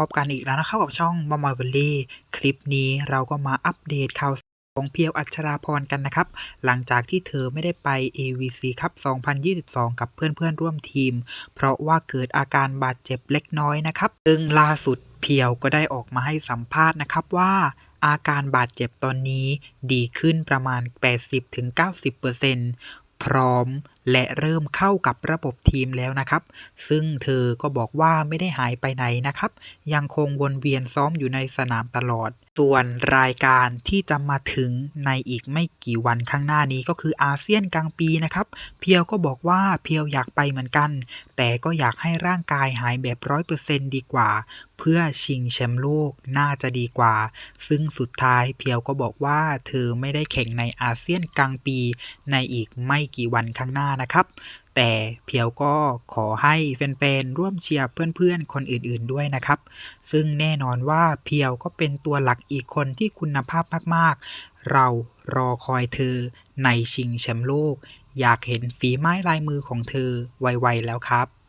พบกันอีกแล้วนะครับกับช่องมอมอยเบลลี่ คลิปนี้เราก็มาอัปเดตข่าวของเพียวอัชราพรกันนะครับ หลังจากที่เธอไม่ได้ไป AVC ครับ 2022 กับเพื่อนๆร่วมทีม เพราะว่าเกิดอาการบาดเจ็บเล็กน้อยนะครับซึ่งล่าสุดเพียวก็ได้ออกมาให้สัมภาษณ์นะครับว่าอาการบาดเจ็บตอนนี้ดีขึ้นประมาณ 80-90% พร้อมและเริ่มเข้ากับระบบทีมแล้วนะครับ ซึ่งเธอก็บอกว่าไม่ได้หายไปไหนนะครับ ยังคงวนเวียนซ้อมอยู่ในสนามตลอด ส่วนรายการที่จะมาถึงในอีกไม่กี่วันข้างหน้านี้ก็คืออาเซียนกลางปีนะครับ เพียวก็บอกว่าเพียวอยากไปเหมือนกัน แต่ก็อยากให้ร่างกายหายแบบร้อยเปอร์เซนดีกว่า เพื่อชิงแชมป์โลกน่าจะดีกว่า ซึ่งสุดท้ายเพียวก็บอกว่าเธอไม่ได้แข่งในอาเซียนกลางปี ในอีกไม่กี่วันข้างหน้านะครับ แต่เพียวก็ขอให้แฟนๆร่วมเชียร์เพื่อนๆ คนอื่นๆด้วยนะครับ ซึ่งแน่นอนว่าเพียวก็เป็นตัวหลักอีกคนที่คุณภาพมากๆ เรารอคอยเธอในชิงแชมป์โลก อยากเห็นฝีไม้ลายมือของเธอไวๆแล้วครับ